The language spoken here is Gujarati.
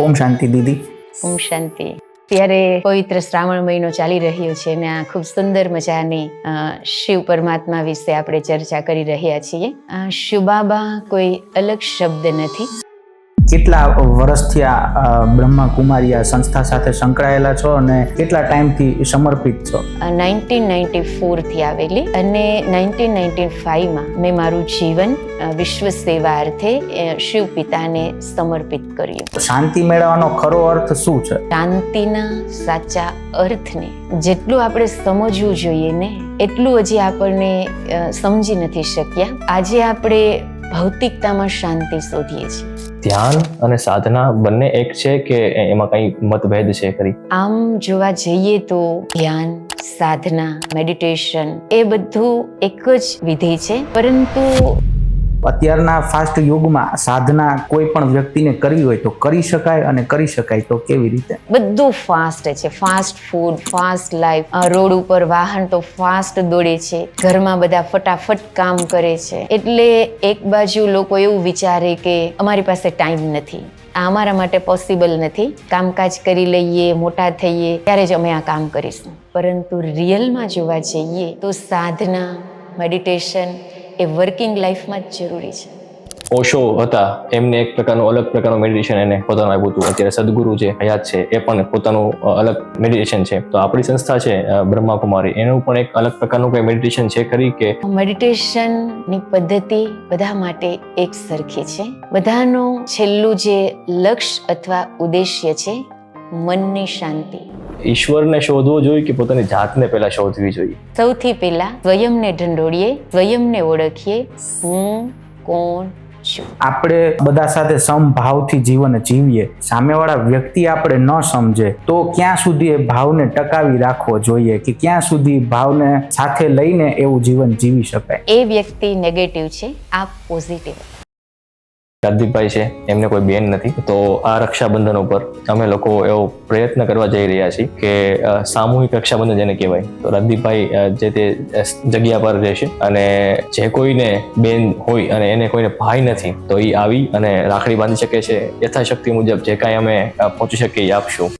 ઓમ શાંતિ દીદી. ઓમ શાંતિ. ત્યારે પવિત્ર શ્રાવણ મહિનો ચાલી રહ્યો છે અને આ ખૂબ સુંદર મજાની શિવ પરમાત્મા વિશે આપણે ચર્ચા કરી રહ્યા છીએ. શિવ બાબા કોઈ અલગ શબ્દ નથી. કેટલા વર્ષથી આ બ્રહ્મા કુમારી આ સંસ્થા સાથે સંકળાયેલા છો અને કેટલા ટાઈમથી સમર્પિત છો? નાઇન્ટીન નાઇન્ટી ફોરથી આવેલી અને નાઇન્ટીન નાઇન્ટી ફાઇવમાં મેં મારું જીવન વિશ્વ સેવા અર્થે શિવ પિતાને સમર્પિત કર્યું. શાંતિ મેળવવાનો ખરો અર્થ શું છે? શાંતિના સાચા અર્થને જેટલું આપણે સમજવું જોઈએ ને એટલું હજી આપણને સમજી નથી શક્યા. આજે આપણે ભૌતિકતામાં શાંતિ શોધીએ છીએ. ધ્યાન અને સાધના બંને એક છે કે એમાં કઈ મતભેદ છે ખરી? આમ જોવા જઈએ તો ધ્યાન સાધના મેડિટેશન એ બધું એક જ વિધિ છે. પરંતુ અત્યારના ફાસ્ટ યુગમાં સાધના કોઈ પણ વ્યક્તિને કરવી હોય તો કરી શકાય અને કરી શકાય તો કેવી રીતે? બધું ફાસ્ટ છે. Fast food fast life road ઉપર વાહન તો ફાસ્ટ દોડે છે. ઘરમાં બધા ફટાફટ કામ કરે છે. એટલે એક બાજુ લોકો એવું વિચારે કે અમારી પાસે ટાઈમ નથી. આ અમારા માટે પોસિબલ નથી. કામકાજ કરી લઈએ, મોટા થઈએ, ત્યારે જ અમે આ કામ કરીશું. પરંતુ રિયલમાં જોવા જઈએ તો સાધના મેડિટેશન એ વર્કિંગ લાઈફમાં જ જરૂરી છે. ઓશો હતા. એમને એક પ્રકારનું અલગ પ્રકારનું મેડિટેશન એને પોતાનું આવ્યું હતું. અત્યારે સદગુરુ જે હયાત છે એ પણ પોતાનું અલગ મેડિટેશન છે. તો આપણી સંસ્થા છે બ્રહ્મા બ્રહ્માકુમારી. એનું પણ એક અલગ પ્રકારનું કોઈ મેડિટેશન છે ખરી કે? મેડિટેશનની પદ્ધતિ બધા માટે એક સરખી છે. બધાનું છેલ્લું જે લક્ષ્ય અથવા ઉદ્દેશ્ય છે મનની શાંતિ. ઈશ્વરને શોધવો જોઈએ કે પોતાની જાતને પહેલા શોધવી જોઈએ? સૌથી પહેલા સ્વયંને ઢંઢોળીએ સ્વયંને ઓળખીએ હું કોણ આપણે બધા સાથે સમભાવથી જીવન જીવીએ સામેવાળા વ્યક્તિ આપણે ન સમજે તો ક્યાં સુધી એ ભાવને ટકાવી રાખવો જોઈએ કે ક્યાં સુધી ભાવને સાથે લઈને એવું જીવન જીવી શકાય? એ વ્યક્તિ નેગેટિવ છે આ પોઝિટિવ રાજદીપભાઈ છે, એમને કોઈ બેન નથી. તો આ રક્ષાબંધન ઉપર અમે લોકો એવો પ્રયત્ન કરવા જઈ રહ્યા છીએ કે સામૂહિક રક્ષાબંધન જેને કહેવાય. તો રાજદીપભાઈ જે તે જગ્યા પર રહેશે અને જે કોઈને બેન હોય અને એને કોઈને ભાઈ નથી, તો એ આવી અને રાખડી બાંધી શકે છે. યથાશક્તિ મુજબ જે કાંઈ અમે પહોંચી શકીએ એ આપશું.